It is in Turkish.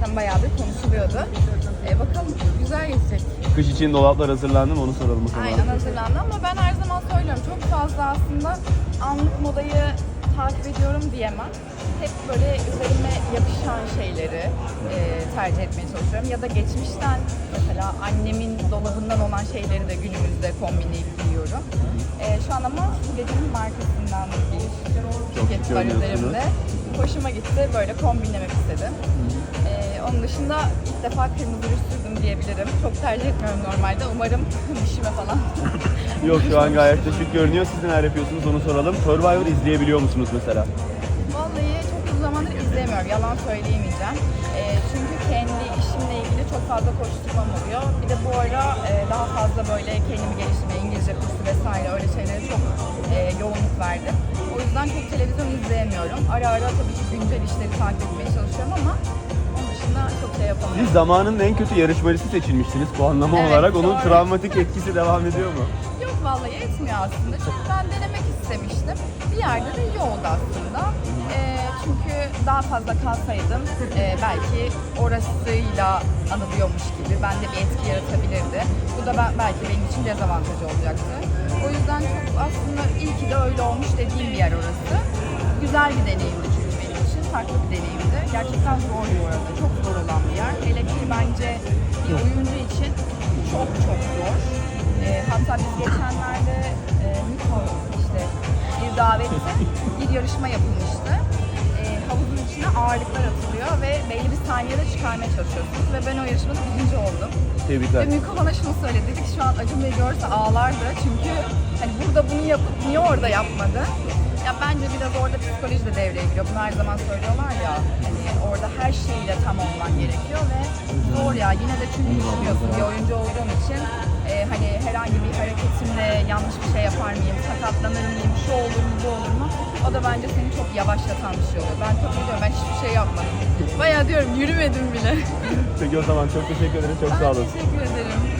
zaten bayağıdır konuşuluyordu. E, bakalım güzel geçecek. Kış için dolaplar hazırlandı mı onu soralım o zaman. Aynen hazırlandı ama ben her zaman söylüyorum çok fazla aslında anlık modayı takip ediyorum diyemem. Hep böyle üzerime yakışan şeyleri e, tercih etmeye çalışıyorum. Ya da geçmişten mesela annemin dolabından olan şeyleri de günümüzde kombinleyip giyiyorum. E, şu an ama dediğim markasından bir ceket var üzerimde. Hoşuma gitti. Böyle kombinlemek istedim. E, onun dışında ilk defa kırmızı ruj sürdüm diyebilirim. Çok tercih etmiyorum normalde. Umarım dişime falan Yok şu an gayet şık görünüyor. Siz neler yapıyorsunuz onu soralım. Survivor izleyebiliyor musunuz mesela? Vallahi çok uzun zamandır izleyemiyorum. Yalan söyleyemeyeceğim. Ee, çünkü kendi işimle ilgili çok fazla koşturmam oluyor. Bir de bu ara e, daha fazla böyle kendimi geliştirme, İngilizce yüzden çok televizyon izleyemiyorum. Ara ara tabii ki güncel işleri takip etmeye çalışıyorum ama onun dışında çok şey yapamıyorum. Siz zamanın en kötü yarışmacısı seçilmiştiniz puanlama Evet, olarak. Onun doğru. travmatik etkisi devam ediyor mu? Yok vallahi etmiyor aslında. Çünkü ben denemek istemiştim. Bir yerde de iyi oldu aslında. Ee, çünkü daha fazla kalsaydım e, belki orasıyla anılıyormuş gibi bende bir etki yaratabilirdi. Bu da ben, belki benim için dezavantaj olacaktı. O yüzden aslında iyi ki de öyle olmuş dediğim bir yer orası. Güzel bir deneyimdi çünkü benim için. Farklı bir deneyimdi. Gerçekten zor bu arada. Çok zor olan bir yer. Hele ki bence bir oyuncu için çok çok zor. E, hatta biz geçenlerde e, Miko işte bir davette bir yarışma yapılmıştı. E, havuzun içine ağırlıklar atılıyor ve belli bir saniyede çıkarmaya çalışıyorsunuz ve ben o yarışmada birinci oldum. Ve Tebrikler. Miko bana şunu söyledi, dedi ki şu an Acun Bey görse ağlardı çünkü hani burada bunu yapıp niye orada yapmadı? Ya bence biraz orada psikoloji de devreye giriyor. Bunu her zaman söylüyorlar ya. Hani orada her şeyle tam olman gerekiyor ve zor ya. Yine de çünkü düşünüyorsun bir oyuncu olduğum için e, hani herhangi bir hareketimle yanlış bir şey yapar mıyım, sakatlanır mıyım, şu olur mu, bu olur mu? O da bence seni çok yavaşlatan bir şey oluyor. Ben çok biliyorum, ben hiçbir şey yapmadım. Bayağı diyorum yürümedim bile. Peki o zaman çok teşekkür ederim. Çok sağ olun. Teşekkür ederim.